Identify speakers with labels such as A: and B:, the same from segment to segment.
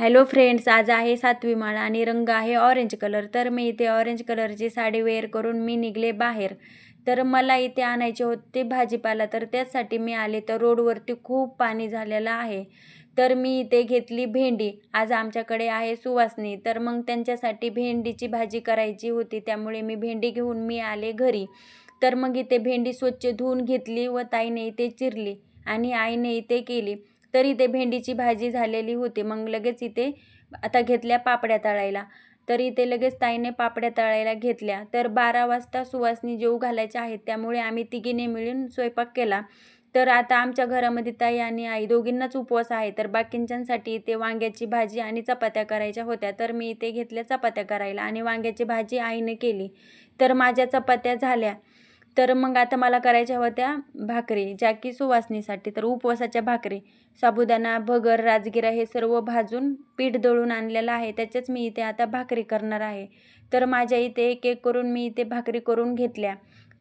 A: Hello friends आज आहे सातवी माळ आणि रंग आहे ऑरेंज कलर तर मी इथे ऑरेंज कलरची साडी वेअर करून मी निघले बाहेर. तर मला इथे आणायचे होते भाजीपाला तर त्याचसाठी मी आले तर रोडवरती खूप पाणी झालेलं आहे. तर मी इथे घेतली भेंडी. आज आमच्याकडे आहे सुवासनी. तर मग त्यांच्यासाठी भेंडीची भाजी करायची होती त्यामुळे मी भेंडी घेऊन मी आले घरी. तर मग इथे भेंडी स्वच्छ धुवून घेतली व ताईने इथे चिरली आणि आईने इथे केली. तर इथे भेंडीची भाजी झालेली होती. मग लगेच इथे आता घेतल्या पापड्या तळायला. तर इथे लगेच ताईने पापड्या तळायला घेतल्या. तर बारा वाजता सुवासनी जेऊ घालायच्या आहेत. त्यामुळे आम्ही तिघीने मिळून स्वयंपाक केला. तर आता आमच्या घरामध्ये ताई आणि आई दोघींनाच उपवास आहे. तर बाकींच्यांसाठी इथे वांग्याची भाजी आणि चपात्या करायच्या होत्या. तर मी इथे घेतल्या चपात्या करायला आणि वांग्याची भाजी आईने केली. तर माझ्या चपात्या झाल्या. तर मग आता मला करायच्या होत्या भाकरी ज्या की सुवासनीसाठी. तर उपवासाच्या भाकरी. साबुदाणा भगर राजगिरा हे सर्व भाजून पीठ दळून आणलेलं आहे. त्याच्याच मी इथे आता भाकरी करणार आहे. तर माझ्या इथे एक एक करून मी इथे भाकरी करून घेतल्या.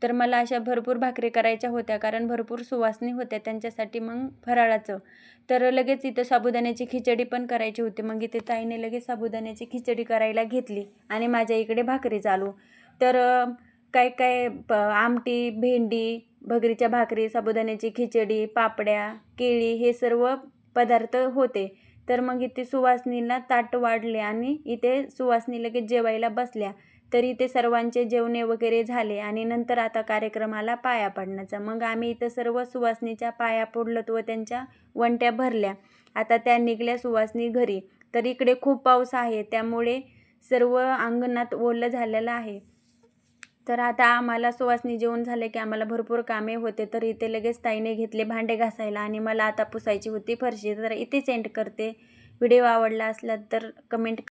A: तर मला अशा भरपूर भाकरी करायच्या होत्या कारण भरपूर सुवासनी होत्या त्यांच्यासाठी मग फराळाचं. तर लगेच इथं साबुदाण्याची खिचडी पण करायची होती. मग इथे ताईने लगेच साबुदाण्याची खिचडी करायला घेतली आणि माझ्या इकडे भाकरी चालू. तर काय काय प आमटी भेंडी भगरीच्या भाकरी साबुदाण्याची खिचडी पापड्या केळी हे सर्व पदार्थ होते. तर मग इथे सुवासनीला ताट वाढले आणि इथे सुवासनी लगेच जेवायला बसल्या. तर इथे सर्वांचे जेवणे वगैरे झाले आणि नंतर आता कार्यक्रमाला पाया पडण्याचा. मग आम्ही इथं सर्व सुवासनीच्या पाया पडलत व त्यांच्या वंट्या भरल्या. आता त्या निघल्या सुवासनी घरी. तर इकडे खूप पाऊस आहे त्यामुळे सर्व अंगणात ओलं झालेलं आहे. तर आता आम्हाला सुवासनी जेवण झाले की आम्हाला भरपूर कामे होते तर इथे लगेच ताईने घेतले भांडे घासायला आणि मला आता पुसायची होती फरशी तर इथेच एंड करते. व्हिडिओ आवडला असला तर कमेंट